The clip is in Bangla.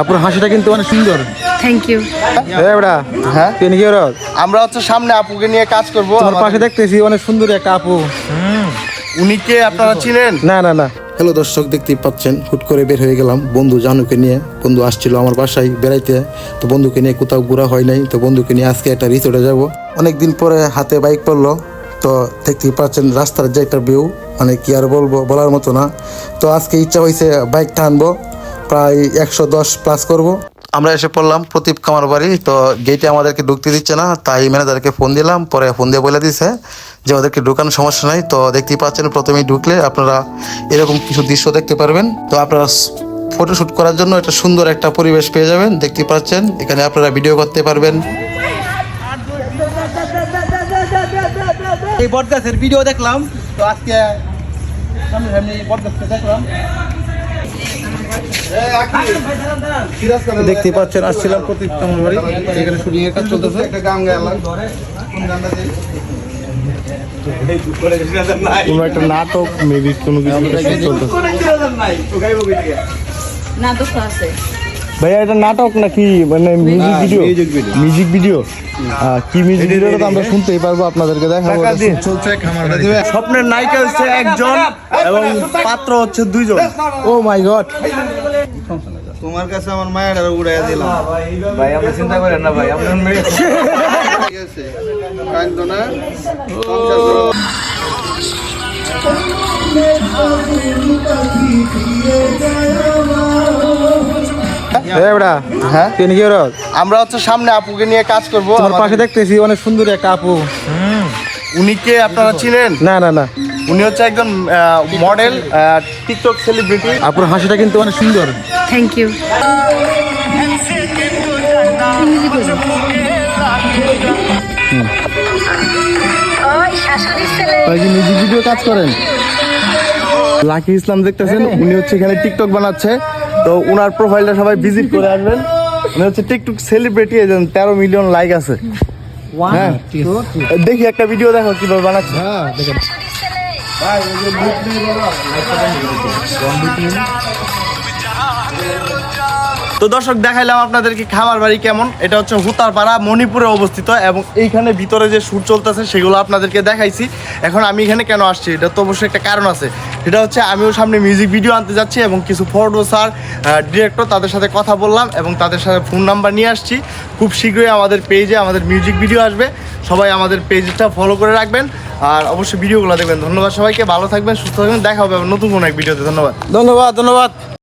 আপুর হাসিটা কিন্তু অনেক সুন্দর। থ্যাংক ইউ এবড়া হ্যাঁ? আমরা হচ্ছে সামনে আপুকে নিয়ে কাজ করব পাশে দেখতেছি অনেক সুন্দর একটা আপু। উনি কে আপনারা চিনেন? না না না। হ্যালো দর্শক দেখতেই পাচ্ছেন হুট করে বের হয়ে গেলাম। বন্ধু জানুকে নিয়ে বন্ধু আসছিল আমার বাসায় বেড়াইতে। তো বন্ধুকে নিয়ে কোথাও ঘোরা হয় নাই তো বন্ধুকে নিয়ে আজকে একটা রিসোর্টে যাব। অনেক দিন পরে হাতে বাইক পড়ল তো দেখতেই পাচ্ছেন রাস্তার যে একটা ভিউ মানে কি আর বলব, বলার মতো না। তো আজকে ইচ্ছা হয়েছে বাইক টানবো প্রায় একশো দশ প্লাস করব। আমরা এসে পড়লাম প্রদীপ কামার বাড়ি, তো গেটে আমাদেরকে ঢুকতে দিচ্ছে না, তাই ম্যানেজারকে ফোন দিলাম, পরে ফোন দিয়ে বলে দিছে যে আমাদেরকে ঢুকানোর সমস্যা নাই। তো দেখতেই পাচ্ছেন প্রথমেই ঢুকলে আপনারা এরকম কিছু দৃশ্য দেখতে পারবেন। তো আপনারা ফটোশ্যুট করার জন্য একটা সুন্দর একটা পরিবেশ পেয়ে যাবেন। দেখতে পাচ্ছেন, এখানে আপনারা ভিডিও করতে পারবেন। এই বটগাছের ভিডিও দেখলাম। তো আজকে সামনে সামনে এই বটগাছটা দেখলাম। দেখতেই পাচ্ছেন আসছিলাম প্রদীপ কামার বাড়ি। এখানে শুটিং এর কাজ চলতেছে। একটা গান গাইলাম কোনো একটা নাটক মেবি কোনো কিছু চলতেছে। না তো আছে। ভাইয়া এটা নাটক নাকি? মানে মিউজিক ভিডিও মিউজিক ভিডিও কি মিউজিক ভিডিওটা তো আমরা শুনতেই পারব আপনাদেরকে দেখাবো। চলছে স্বপ্নের নায়িকা হচ্ছে একজন এবং পাত্র হচ্ছে দুইজন। ও মাই গড তোমার কাছে আমার মায়ের উড়াইয়া দিলাম। ভাই আপনি চিন্তা করেন না ভাই আপনার মেয়ে ঠিক আছে। কাঁদতো না। সংসার হ্যাঁ? আমরা হচ্ছে সামনে আপুকে নিয়ে কাজ করব। পাশে দেখতেছি অনেক সুন্দর একটা আপু। উনি কে আপনারা চিনেন? না না না। উনি হচ্ছে একজন মডেল টিকটক সেলিব্রিটি আপুর হাসিটা কিন্তু অনেক সুন্দর। থ্যাংক ইউ কি মিউজিক ভিডিও কাজ করেন। লাকি ইসলাম দেখতেছেন? উনি হচ্ছে এখানে টিকটক বানাচ্ছে। তো ওনার প্রোফাইলটা সবাই ভিজিট করে আসবেন। উনি হচ্ছে টিকটক সেলিব্রিটি এজন তেরো মিলিয়ন লাইক আছে। হ্যাঁ। দেখি একটা ভিডিও দেখো কীভাবে বানাচ্ছে। হ্যাঁ দেখেন। তো দর্শক, দেখাইলাম আপনাদেরকে খামার বাড়ি কেমন। এটা হচ্ছে হুতারপাড়া, মণিপুরে অবস্থিত এবং এইখানে ভিতরে যে শুট চলতেছে সেগুলো আপনাদেরকে দেখাইছি। এখন আমি এখানে কেন আসছি? এটা তো অবশ্যই একটা কারণ আছে। সেটা হচ্ছে আমিও সামনে মিউজিক ভিডিও আনতে যাচ্ছি এবং কিছু স্যার ডিরেক্টর তাদের সাথে কথা বললাম এবং তাদের সাথে ফোন নাম্বার নিয়ে আসছি। খুব শীঘ্রই আমাদের পেজে আমাদের মিউজিক ভিডিও আসবে। সবাই আমাদের পেজটা ফলো করে রাখবেন। আর অবশ্যই ভিডিওগুলো দেখবেন। ধন্যবাদ সবাইকে। ভালো থাকবেন, সুস্থ থাকবেন। দেখা হবে নতুন কোনো এক ভিডিওতে ধন্যবাদ। ধন্যবাদ ধন্যবাদ।